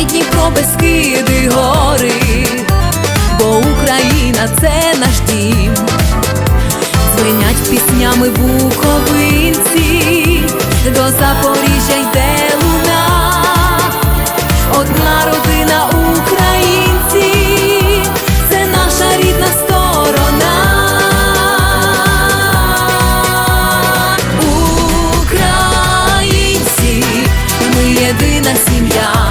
Дунай, Дніпро, Бескиди, гори, бо Україна це наш дім. Звенять піснями буковинці, до Запоріжжя йде луна, одна родина українців, це наша рідна сторона. Українці, ми єдина сім'я,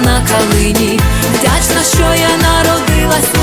на калині. Вдячна, що я народилась.